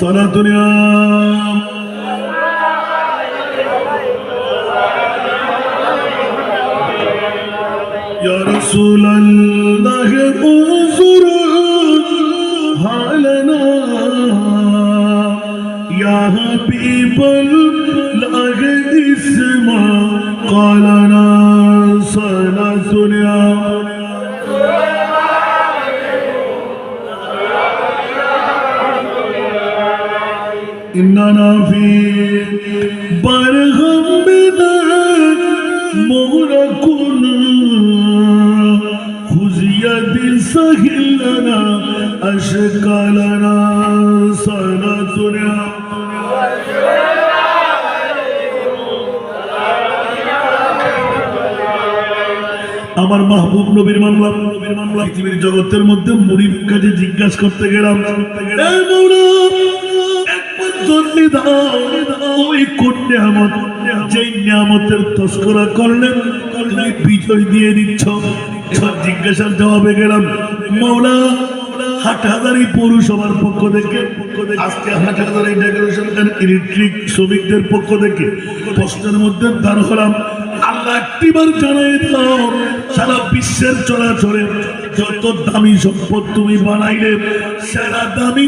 صلاة يا يا رسول الله انظر حالنا يا حبيب الله اسمع قالنا صلاة নবী বরহম বিনা মোরা কোন। খুজিয়া দিল সহিলনা সানা আমার মাহবুব নবীর মামলা নবীর মামলা পৃথিবীর জগতের মধ্যে মুরিদ কাজে জিজ্ঞাসা করতে গেলাম করতে গেলাম। তস্করা করলেন? দিয়ে দিচ্ছ। এবার জিজ্ঞাসার জবাবে গেলাম পৌরসভার পক্ষ থেকে, আজকে হাটহাজারি ডেকোরেশন ইলেকট্রিক শ্রমিকদের পক্ষ থেকে প্রশ্নের মধ্যে দাঁড় হলাম আল্লাহ একটিবার জানাই সারা বিশ্বের চলাচলে যত দামি সম্পদ তুমি বানাইলে, সারা দামি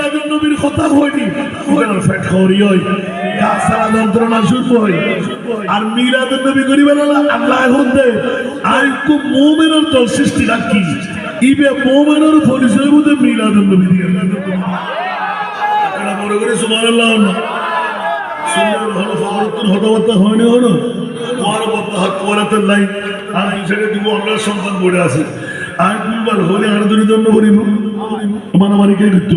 মিরাজুল নবীর কথা হয়নি ওখানে ফ্যাট খাওয়ারি হয়। তাছাড়া যন্ত্রণা শুরু হয়। আর মিরাজুল নবী করিবেন আল্লাহ এখন দেয়। আর খুব মোমেনের দল সৃষ্টি রাখি। ইবে মোমেনের পরিচয় মধ্যে মিরাজুল নবী দিয়ে মনে করে সুমান আল্লাহ সুন্দর ভালো ফখরুদ্দিন হতাবার্তা হয়নি হলো? তোমার বাবা হাত পড়াতে লাই আর হিসেবে দিব, আমরা সন্তান পড়ে আছে। আর দুবার হলে আর দুই দণ্ড করিব মানামারি কে কিন্তু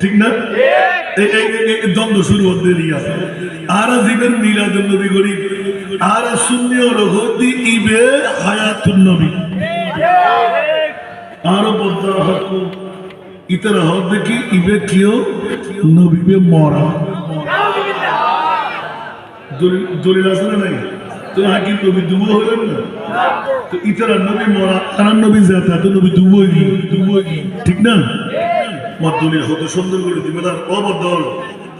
ঠিক না? দ্বন্দ্ব শুরু হতে দিয়া আর জীবের মিলাদুল নবী করি আর শূন্য রহতি ইবে হায়াতুন নবী। আরও বদলা হক ইতর হক দেখি ইবে কিও নবীবে মরা। দলিল আছে না নাই? তো হাকি নবী দুবো হলেন না? তো ইতর নবী মরা আর নবী জাতা তো নবী দুবো গি দুবো ঠিক না? মদ্দলিল হতে সুন্দর করে দিবে, তার অবদল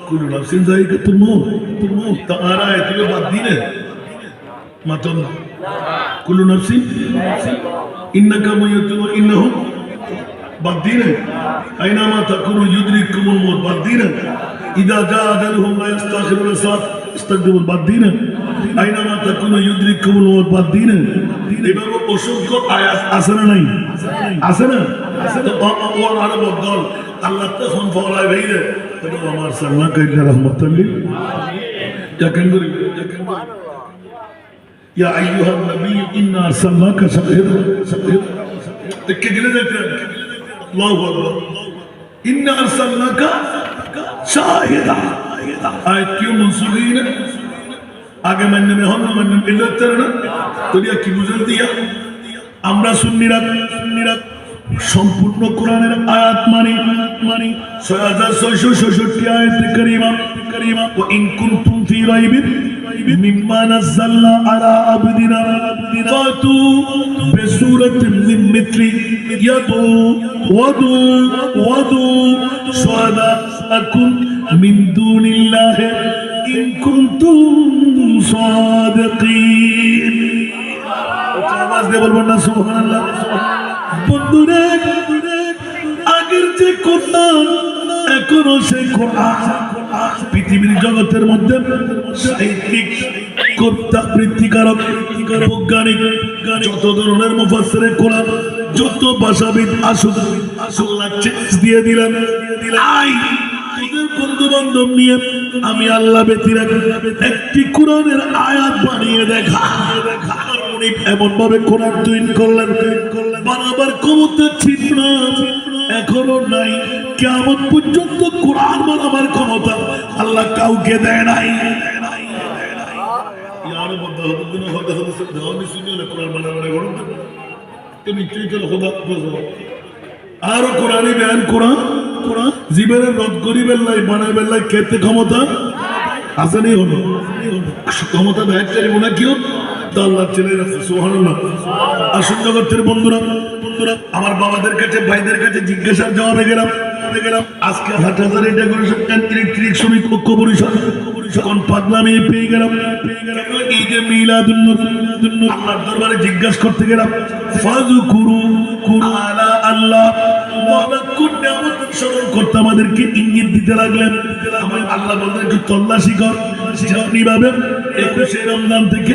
কোন নাফসিন জায়গা তোর মো তোর মো তা আর আয় তুই বাদ দিলে মাতন কুল্লু নাফসিন, ইন্নাকা মাইয়াতু ওয়া ইন্নাহুম। বাদ দিলে আইনামা তাকুনু ইউদরিকুমুল মউত, বাদ দিলে ইদা জা আজালুহুম লা ইস্তাখিরুনা সাত ইস্তাকদিমুল, বাদ দিলে আইনামা তাকুনু ইউদরিকুমুল মউত, বাদ দিলে এভাবে অসংখ্য আয়াত আছে না নাই? আছে না? তো ও- ওর বদল আল্লাহ তখন ফলায় ভাই রে আমার সাল্লা কাইলা রহমতুল্লি করি ইয়া আইয়ুহান নবী, ইন্না সাল্লাকা শাহিদ শাহিদ কে গেলে যেতে আল্লাহু আকবার। ইন্না আরসালনাকা শাহিদা আয়াত কিউ মুনসুবিন আগে মান্য মে হন মান্য ইল্লাত তরনা তো কি বুঝল দিয়া আমরা সুন্নিরা সুন্নিরা। সম্পূর্ণ কোরআনের আয়াত মানে মানে। ছয় হাজার ছয়শো ছষট্টি আয়াত করিমা করিমা। ও ইন কুনতুম ফি রাইবিন মিম্মা নাযালনা আলা আবদিনা ফাতু বিসূরাতিন মিথলি ইয়াদু ওয়াদু ওয়াদু। শুহাদাআকুম দুনিল্লাহি ইন কুনতুম সাদিকিন। আওয়াজ দিয়ে বলবেন না বন্ধুরে, আগের যে এখনও পৃথিবীর জগতের মধ্যে সাহিত্যিক, কর্তা বৃত্তিকারক বৈজ্ঞানিক, যত ধরনের কোরআন, যত ভাষাবিদ আসুক আসুক লাগছে দিয়ে দিলেন। আই বন্ধু বান্ধব নিয়ে আমি আল্লাহ ব্যতিরা একটি কোরআনের আয়াত বানিয়ে দেখা। উনি এমন ভাবে কোরআন তুইন করলেন বারবার ক্ষমতা ছিল এখনও নাই। কেমন পর্যন্ত কোরআন বানাবার ক্ষমতা আল্লাহ কাউকে দেয় নাই। কোরআন বানাবার গরম তুমি তুই কেন খোদা আরও কোরআনই ব্যান কোরআন কোরআন। জীবনের রদ করিবেন লাই বানাবেন লাই ক্ষমতা আসেনি হলো ক্ষমতা দেয় চাইব না কেউ আছে সুবহানাল্লাহ। আসুন জগতের বন্ধুরা বন্ধুরা, আমার বাবাদের কাছে, ভাইদের কাছে দরবারে জিজ্ঞাসা করতে গেলাম ফাজু কুরু আলা আল্লাহ আমাদেরকে ইঙ্গিত দিতে লাগলেন। আল্লাহ বলতে একটু তল্লাশি কর আপনি ভাবেন একুশে রমজান থেকে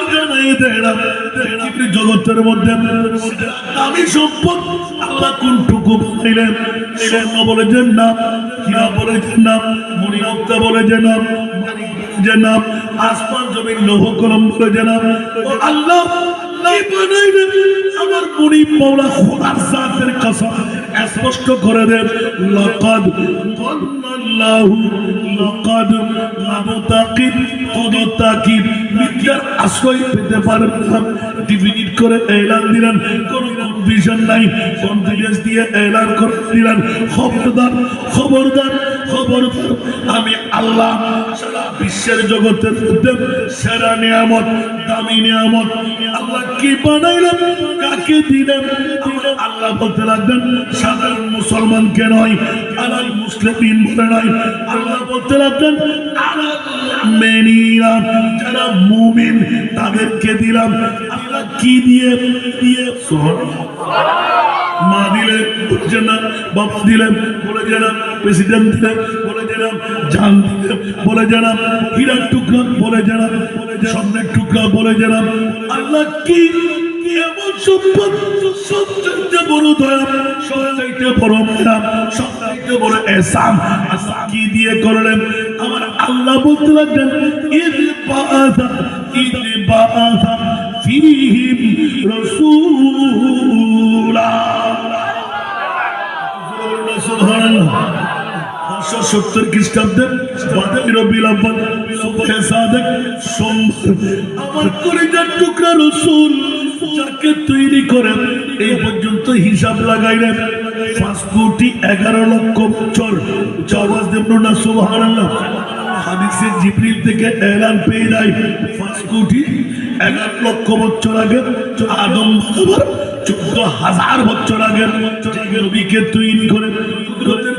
একটিবার জানাই পৃথিবীর জগতের মধ্যে আমি সম্পদ আল্লাহ কোনটুকু বানাইলেন? স্বর্ণ বলেছেন না হীরা বলেছেন না বলেছেন না আমার স্পষ্ট করে আশ্রয় দিলেন নাই। দিয়ে খবরদার খবরদার খবরদার, আমি আল্লাহ বিশ্বের জগতের মধ্যে সেরা নিয়ামত, দামি নিয়ামত। আল্লাহ কি বানাইলেন, কাকে দিলেন, আমার আল্লাহ বলতে লাগবেন, সাধারণ মুসলমানকে নয় আলাল মুসলিমিন বলে নয়। আল্লাহ বলতে লাগবেন মেনিরা যারা মুমিন, তাদেরকে দিলাম। আল্লাহ কি দিয়ে? দিয়ে মা দিলেন বলেছে না, বাবা দিলেন বলেছে না, প্রেসিডেন্ট দিলেন বলেছে না, জান দিলেন বলেছে না, হীরার টুকরা বলেছে না স্বর্ণের টুকরা বলেছে না। আল্লাহ কি কি এমন সম্পদ আমার আল্লাহ সত্তর খ্রিস্টাব্দে আমার কলিজার টুকরা রসুল যাকে তৈরি করে, এই পর্যন্ত হিসাব লাগাইলেন পাঁচ কোটি এগারো লক্ষ বছর জবাজ দেব না সুবহানাল্লাহ। আদম চোদ্দ হাজার বছর আগে নবীকে তৈরি করে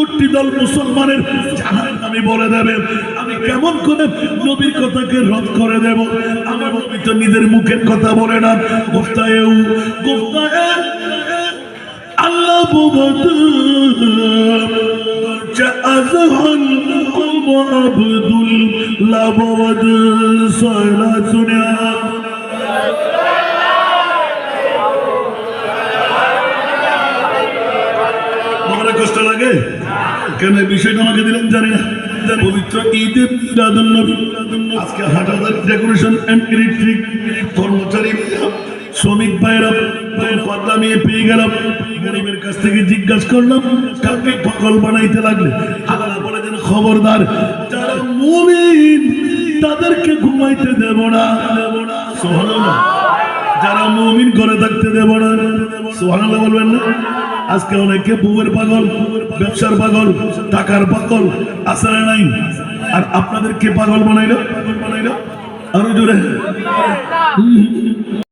বাহাত্তরটি দল মুসলমানের জাহান আমি বলে দেবে, আমি কেমন করে নবীর কথাকে রদ করে দেব? আমার নবী তো নিজের মুখের কথা বলে না। গোফতায়েও গোফতায়ে, আল্লাহ আব্দুল লাবদ সয়লা সুনিয়া কষ্ট লাগে? কেন এই বিষয়টা আমাকে দিলেন জানি না। ডেকোরেশন কর্মচারী শ্রমিক নিয়ে পেয়ে কাছ থেকে করলাম পাগল বানাইতে যেন খবরদার তাদেরকে ঘুমাইতে দেব না। দেব না সোহানা যারা মুমিন করে থাকতে দেব না। সুবহানাল্লাহ বলবেন না? আজকে অনেকে বউয়ের পাগল ব্যবসার পাগল টাকার পাগল আসলে নাই? আর আপনাদের কে পাগল বানাইলো? বানাইলো? আরও জোরে।